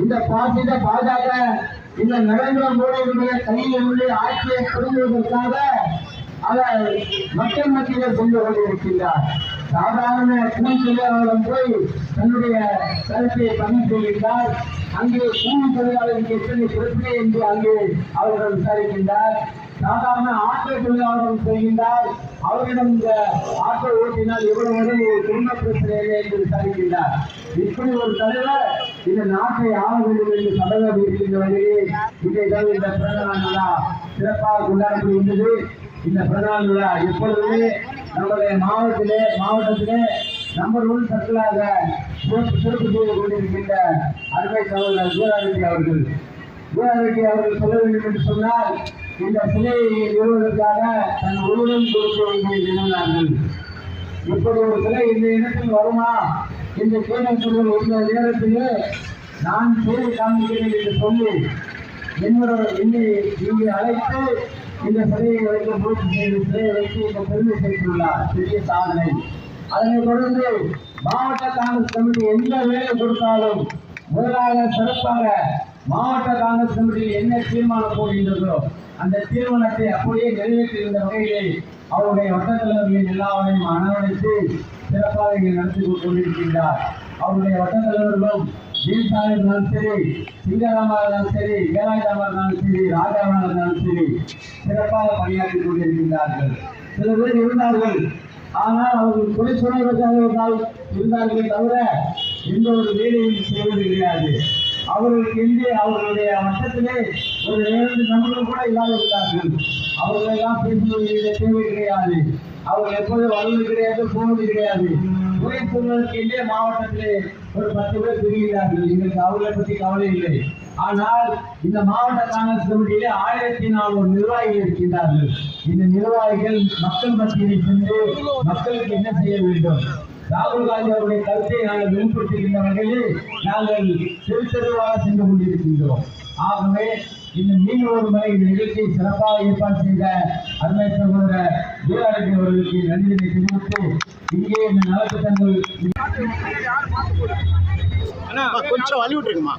இந்த பாசித பாஜக இந்த நரேந்திர மோடியினுடைய கையிலிருந்து ஆட்சியை பிடுங்குவதற்காக அவர் மக்கள் மத்தியில் சென்று கொண்டிருக்கின்றார். சாதாரண கூலி தொழிலாளர்கள் போய் தன்னுடைய கருத்தை பதிவு செய்கின்றார். அங்கே கூலி தொழிலாளருக்கு எத்தனை பிரச்சனை என்று அங்கே அவர்கள் விசாரிக்கின்றார். சாதாரண ஆட்டோ தொழிலாளர்கள் செய்கின்றார் அவரிடம் இந்த ஆட்டோ ஓட்டினால் எவ்வளவு ஒரு குடும்ப பிரச்சனை இல்லை என்று விசாரிக்கின்றார். இப்படி ஒரு தலைவர் இந்த நாட்டை ஆள வேண்டும் என்று சபதம் இருக்கின்ற வகையில் இதைதான் இந்த பிறந்த விழா சிறப்பாக கொண்டாடப்படுகின்றது இந்த பிறந்த விழா எப்பொழுதுமே நம்முடைய மாவட்டத்திலே மாவட்டத்திலே நம்பர் ஒன் சர்க்கிளாக சிறப்பு சிறப்பு செய்து கொண்டிருக்கின்ற அருமை சகோதரர் சூராரெட்டி அவர்கள். சூராரெட்டி அவர்கள் சொல்ல வேண்டும் என்று சொன்னால் இந்த சிலையை நிறுவதற்காக தன் உருவம் கொடுக்க வேண்டிய நிறுவனார்கள் இப்படி ஒரு சிலை இந்த இடத்தில் வருமா? இந்த கேள்விக்குள் இருந்த நேரத்திலே நான் பேரை காண்பிக்கிறேன் என்று சொல்லி என்னோட என்னை இங்கே அழைத்து இந்த சிலையை வைக்க முயற்சி செய்து சிலையை வைத்து இந்த பெருமை செய்துள்ளார். பெரிய சாதனை. அதனைத் தொடர்ந்து மாவட்ட காங்கிரஸ் கமிட்டி எந்த வேலை கொடுத்தாலும் முதலாக சிறப்பாக மாவட்ட காங்கிரஸ் கமிட்டியில் என்ன தீர்மானம் போகின்றதோ அந்த தீர்மானத்தை அப்படியே நிறைவேற்றியிருந்த வகையிலே அவருடைய வட்டத்தலைவர்களின் எல்லாவரையும் அரவணைத்து சிறப்பாக இங்கே நடத்தி கொண்டிருக்கின்றார். அவருடைய வட்டத்தலைவர்களும் ஜெயசாமி இருந்தாலும் சரி சிங்கராமா இருந்தாலும் சரி வேலாயுதாமா இருந்தாலும் சரி ராஜாமா இருந்தாலும் சரி சிறப்பாக பணியாற்றி கொண்டிருக்கின்றார்கள். சில பேர் இருந்தார்கள். ஆனால் அவர்கள் குறை சொல்வதற்காக இருந்தால் இருந்தார்களே தவிர எந்த ஒரு வேலையும் செய்வது கிடையாது. அவர்களுக்கு இங்கே அவர்களுடைய வட்டத்திலே ஒரு இரண்டு நண்பர்கள் கூட இல்லாத இருந்தார்கள் அவர்களெல்லாம் பேசுவதற்கு தேவை கிடையாது. அவர்கள் எப்போதும் வருவது கிடையாது போவது கிடையாது. குறை சொல்வதற்கு மாவட்டத்திலே ஒரு பத்து பேர் பிரிகிறார்கள் எங்களுக்கு அவர்களை பற்றி கவலை இல்லை. ஆனால் இந்த மாவட்ட காங்கிரஸ் கமிட்டியிலே ஆயிரத்தி நானூறு நிர்வாகிகள் இருக்கின்றார்கள். இந்த நிர்வாகிகள் மக்கள் மத்தியில் சென்று மக்களுக்கு என்ன செய்ய வேண்டும்? ராகுல் காந்தி அவருடைய கருத்தை நாங்கள் வெளிப்படுத்துகின்ற வகையில் நாங்கள் தெரு சென்று கொண்டிருக்கின்றோம். ஆகவே இந்த மீனவர் முறை இந்த நிகழ்ச்சியை சிறப்பாக ஏற்பாடு செய்த அருமை சகோதர வீராரெட்டி அவர்களுக்கு நன்றியை தெரிவித்து இங்கே இந்த நலத்திட்டங்கள் கொஞ்சம் வழிவிட்டுருக்குமா